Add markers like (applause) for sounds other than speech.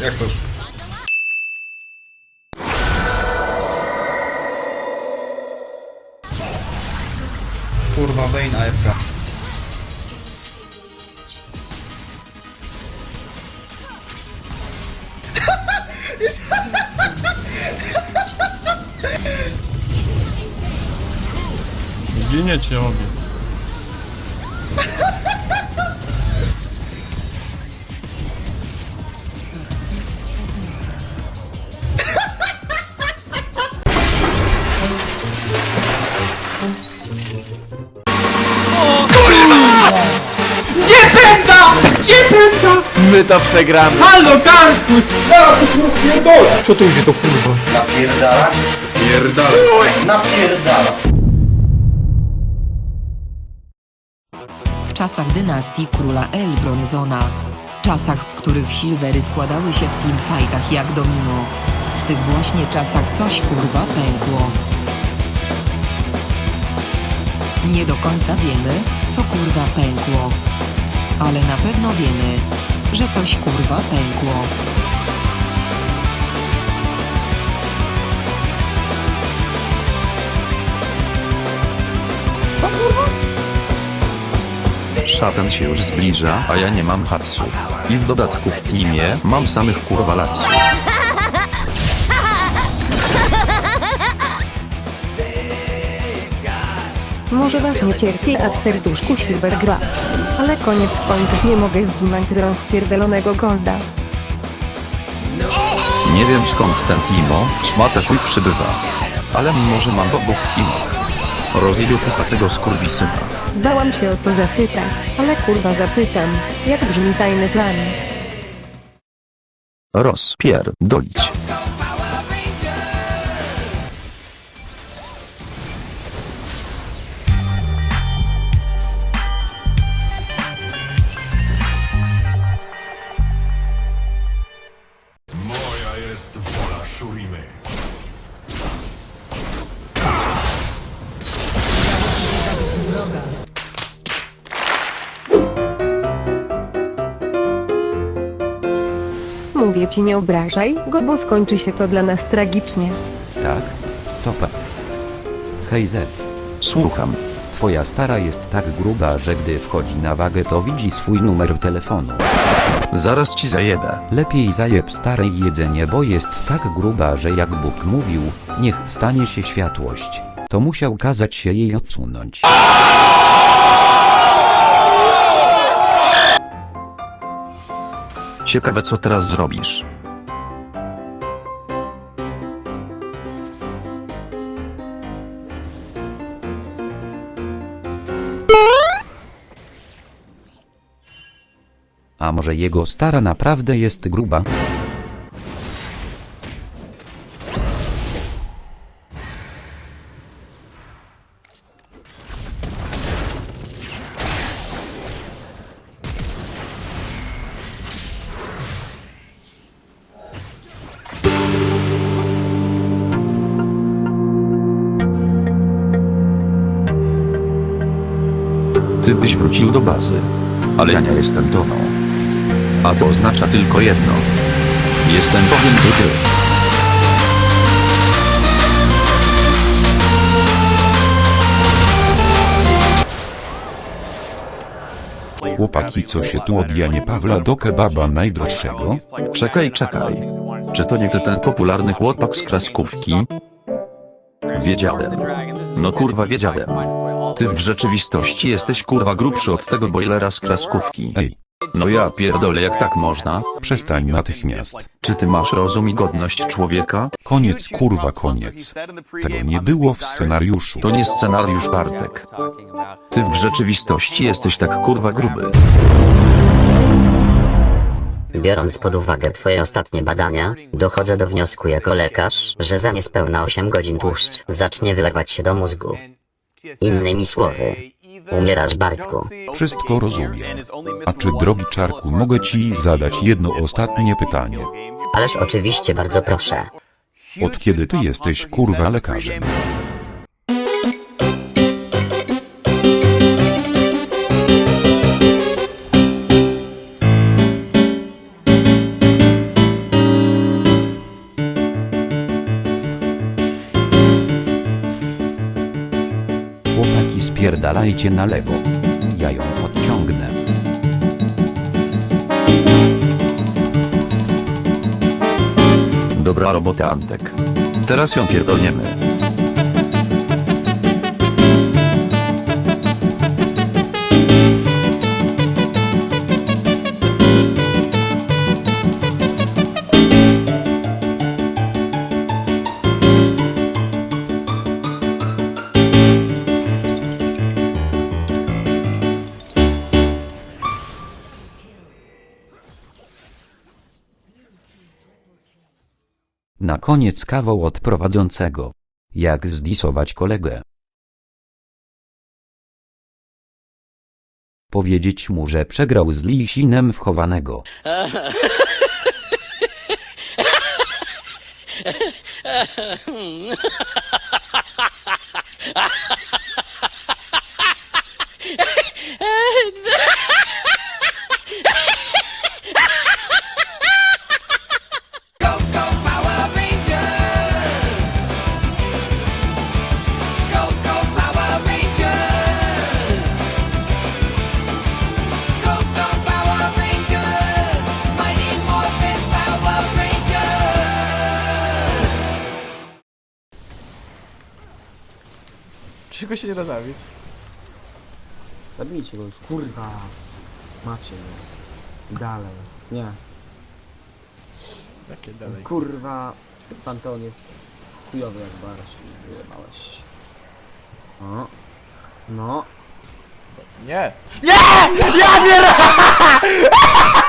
Jak chcesz. Kurwa, Vayne AFK. Ginie cię obie. My to przegramy. Halo, Kartkus! Zaraz to kurwa pierdolę! Co tu idzie to kurwa? Napierdala? Pierdolę. Napierdala. W czasach dynastii króla Elbronzona. Czasach, w których silvery składały się w teamfightach jak domino. W tych właśnie czasach coś kurwa pękło. Nie do końca wiemy, co kurwa pękło. Ale na pewno wiemy, że coś kurwa pękło. Szatan się już zbliża, a ja nie mam hapsów. I w dodatku w teamie mam samych kurwa lapsów. Może was nie cierpię, a w serduszku Silver gra. Ale koniec końców nie mogę zginąć z rąk pierdelonego Golda. Nie wiem skąd ten Timo, szmata chuj przybywa. Ale mimo, że mam bogów w teamach. Rozjebię pucha tego skurwisyna. Dałam się o to zapytać, ale kurwa zapytam, jak brzmi tajny plan. Rozpierdolić. Shurimy. Mówię ci nie obrażaj go, bo skończy się to dla nas tragicznie. Tak? Topa. Hej Z. Słucham. Twoja stara jest tak gruba, że gdy wchodzi na wagę to widzi swój numer telefonu. Zaraz ci zajebę. Lepiej zajeb starej jedzenie, bo jest tak gruba, że jak Bóg mówił, niech stanie się światłość, to musiał kazać się jej odsunąć. Ciekawe co teraz zrobisz. A może jego stara naprawdę jest gruba? Ty byś wrócił do bazy. Ale ja nie jestem tobą. A to oznacza tylko jedno. Jestem bogiem ty. Chłopaki, co się tu od Janie Pawla do kebaba najdroższego? Czekaj, czekaj. Czy to nie ty ten popularny chłopak z kreskówki? Wiedziałem. No kurwa wiedziałem. Ty w rzeczywistości jesteś kurwa grubszy od tego boilera z kreskówki. Ej, No ja pierdolę jak tak można? przestań natychmiast. Czy ty masz rozum i godność człowieka? Koniec kurwa koniec. Tego nie było w scenariuszu. To nie scenariusz Bartek. Ty w rzeczywistości jesteś tak kurwa gruby. Biorąc pod uwagę twoje ostatnie badania, dochodzę do wniosku jako lekarz, że za niespełna 8 godzin tłuszcz zacznie wylewać się do mózgu. Innymi słowy, umierasz Bartku. Wszystko rozumiem. A czy drogi czarku mogę ci zadać jedno ostatnie pytanie? Ależ oczywiście bardzo proszę. Od kiedy ty jesteś kurwa lekarzem? Napierdalajcie na lewo. Ja ją odciągnę. Dobra robota Antek. Teraz ją pierdolniemy. Na koniec kawał od prowadzącego. Jak zdisować kolegę? Powiedzieć mu, że przegrał z Lisinem w (laughs) Czego się nie da zabić? Zabijcie go już, kurwa. Macie mnie. Dalej. Nie. Jakie dalej? Kurwa. Panteon jest chujowy jak barsz. Wyjebałeś. O. No. Nie! Nie! Ja nie! (laughs)